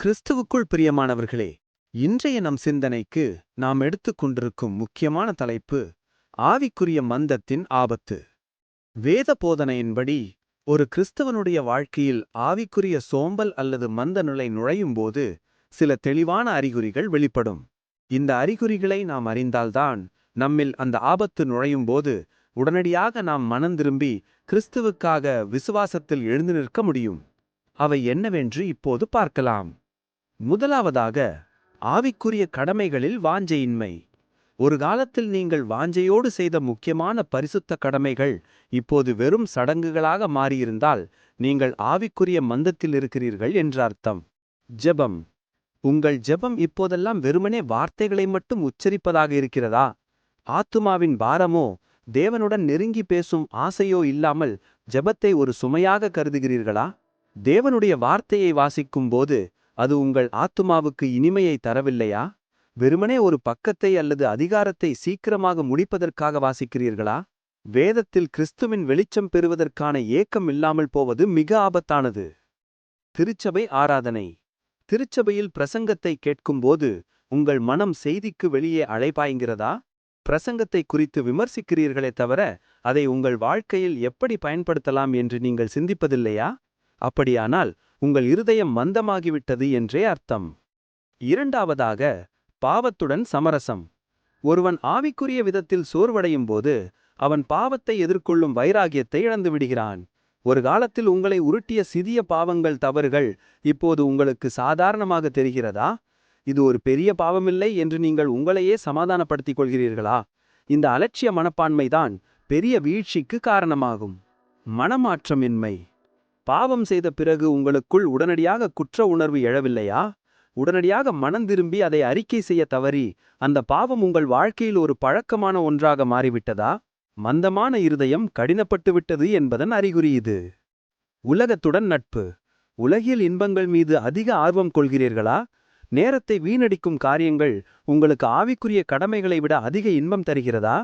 கிறிஸ்துவுக்குள் பிரியமானவர்களே இன்றைய நம் சிந்தனைக்கு நாம் எடுத்துக் கொண்டிருக்கும் முக்கியமான தலைப்பு ஆவிக்குரிய மந்தத்தின் ஆபத்து. வேத போதனையின்படி ஒரு கிறிஸ்தவனுடைய வாழ்க்கையில் ஆவிக்குரிய சோம்பல் அல்லது மந்த நிலை நுழையும்போது சில தெளிவான அறிகுறிகள் வெளிப்படும். இந்த அறிகுறிகளை நாம் அறிந்தால்தான் நம்மில் அந்த ஆபத்து நுழையும் போது உடனடியாக நாம் மனந்திரும்பி கிறிஸ்துவுக்காக விசுவாசத்தில் எழுந்து நிற்க முடியும். அவை என்னவென்று இப்போது பார்க்கலாம். முதலாவதாக ஆவிக்குரிய கடமைகளில் வாஞ்சையின்மை. ஒரு காலத்தில் நீங்கள் வாஞ்சையோடு செய்த முக்கியமான பரிசுத்த கடமைகள் இப்போது வெறும் சடங்குகளாக மாறியிருந்தால் நீங்கள் ஆவிக்குரிய மந்தத்தில் இருக்கிறீர்கள் என்ற அர்த்தம். ஜெபம். உங்கள் ஜெபம் இப்போதெல்லாம் வெறுமனே வார்த்தைகளை மட்டும் உச்சரிப்பதாக இருக்கிறதா? ஆத்துமாவின் பாரமோ தேவனுடன் நெருங்கி பேசும் ஆசையோ இல்லாமல் ஜெபத்தை ஒரு சுமையாக கருதுகிறீர்களா? தேவனுடைய வார்த்தையை வாசிக்கும் போது அது உங்கள் ஆத்துமாவுக்கு இனிமையை தரவில்லையா? வெறுமனே ஒரு பக்கத்தை அல்லது அதிகாரத்தை சீக்கிரமாக முடிப்பதற்காக வாசிக்கிறீர்களா? வேதத்தில் கிறிஸ்துவின் வெளிச்சம் பெறுவதற்கான ஏக்கம் இல்லாமல் போவது மிக ஆபத்தானது. திருச்சபை ஆராதனை. திருச்சபையில் பிரசங்கத்தை கேட்கும்போது உங்கள் மனம் செய்திக்கு வெளியே அழைப்பாய்கிறதா பிரசங்கத்தை குறித்து விமர்சிக்கிறீர்களே தவிர அதை உங்கள் வாழ்க்கையில் எப்படி பயன்படுத்தலாம் என்று நீங்கள் சிந்திப்பதில்லையா? அப்படியானால் உங்கள் இருதயம் மந்தமாகிவிட்டது என்றே அர்த்தம். இரண்டாவதாக பாவத்துடன் சமரசம். ஒருவன் ஆவிக்குரிய விதத்தில் சோர்வடையும் போது அவன் பாவத்தை எதிர்கொள்ளும் வைராகியத்தை இழந்து விடுகிறான். ஒரு காலத்தில் உங்களை உருட்டிய சிறிய பாவங்கள் தவறுகள் இப்போது உங்களுக்கு சாதாரணமாக தெரிகிறதா? இது ஒரு பெரிய பாவமில்லை என்று நீங்கள் உங்களையே சமாதானப்படுத்திக் கொள்கிறீர்களா? இந்த அலட்சிய மனப்பான்மைதான் பெரிய வீழ்ச்சிக்கு காரணமாகும். மனமாற்றமின்மை. பாவம் செய்த பிறகு உங்களுக்குள் உடனடியாக குற்ற உணர்வு எழவில்லையா? உடனடியாக மனந்திரும்பி அதை அறிக்கை செய்ய தவறி அந்த பாவம் உங்கள் வாழ்க்கையில் ஒரு பழக்கமான ஒன்றாக மாறிவிட்டதா? மந்தமான இருதயம் கடினப்பட்டு விட்டது என்பதன் அறிகுறி இது. உலகத்துடன் நட்பு. உலகில் இன்பங்கள் மீது அதிக ஆர்வம் கொள்கிறீர்களா? நேரத்தை வீணடிக்கும் காரியங்கள் உங்களுக்கு ஆவிக்குரிய கடமைகளை விட அதிக இன்பம் தருகிறதா?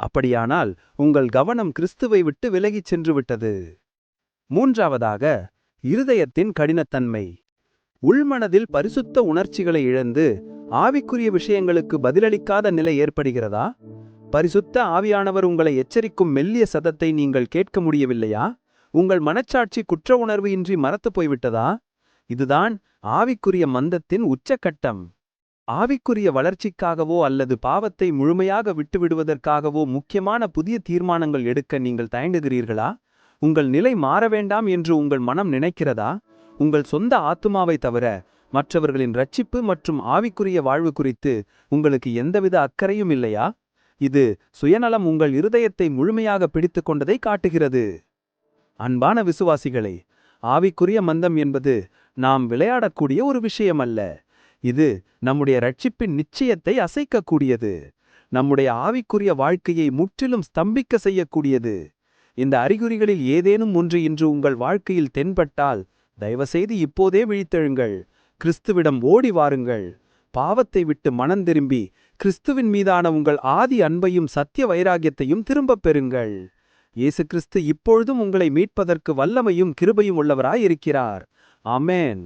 அப்படியானால் உங்கள் கவனம் கிறிஸ்துவை விட்டு விலகிச் சென்று விட்டது. மூன்றாவதாக இருதயத்தின் கடினத்தன்மை. உள்மனதில் பரிசுத்த உணர்ச்சிகளை இழந்து ஆவிக்குரிய விஷயங்களுக்கு பதிலளிக்காத நிலை ஏற்படுகிறதா? பரிசுத்த ஆவியானவர் உங்களை எச்சரிக்கும் மெல்லிய சதத்தை நீங்கள் கேட்க முடியவில்லையா? உங்கள் மனச்சாட்சி குற்ற உணர்வு இன்றி மறத்து போய்விட்டதா? இதுதான் ஆவிக்குரிய மந்தத்தின் உச்சக்கட்டம். ஆவிக்குரிய வளர்ச்சிக்காகவோ அல்லது பாவத்தை முழுமையாக விட்டுவிடுவதற்காகவோ முக்கியமான புதிய தீர்மானங்கள் எடுக்க நீங்கள் தயங்குகிறீர்களா? உங்கள் நிலை மாற வேண்டாம் என்று உங்கள் மனம் நினைக்கிறதா? உங்கள் சொந்த ஆத்துமாவை தவிர மற்றவர்களின் ரட்சிப்பு மற்றும் ஆவிக்குரிய வாழ்வு குறித்து உங்களுக்கு எந்தவித அக்கறையும் இல்லையா? இது சுயநலம் உங்கள் இருதயத்தை முழுமையாக பிடித்து கொண்டதை காட்டுகிறது. அன்பான விசுவாசிகளே ஆவிக்குரிய மந்தம் என்பது நாம் விளையாடக்கூடிய ஒரு விஷயம் அல்ல இது நம்முடைய ரட்சிப்பின் நிச்சயத்தை அசைக்கக்கூடியது. நம்முடைய ஆவிக்குரிய வாழ்க்கையை முற்றிலும் ஸ்தம்பிக்க செய்யக்கூடியது. இந்த அறிகுறிகளில் ஏதேனும் ஒன்று இன்று உங்கள் வாழ்க்கையில் தென்பட்டால் தயவுசெய்து இப்போதே விழித்தெழுங்கள். கிறிஸ்துவிடம் ஓடி வாருங்கள். பாவத்தை விட்டு மனந்திரும்பி கிறிஸ்துவின் மீதான உங்கள் ஆதி அன்பையும் சத்திய வைராகியத்தையும் திரும்பப் பெறுங்கள். இயேசு கிறிஸ்து இப்பொழுதும் உங்களை மீட்பதற்கு வல்லமையும் கிருபையும் உள்ளவராயிருக்கிறார். ஆமேன்.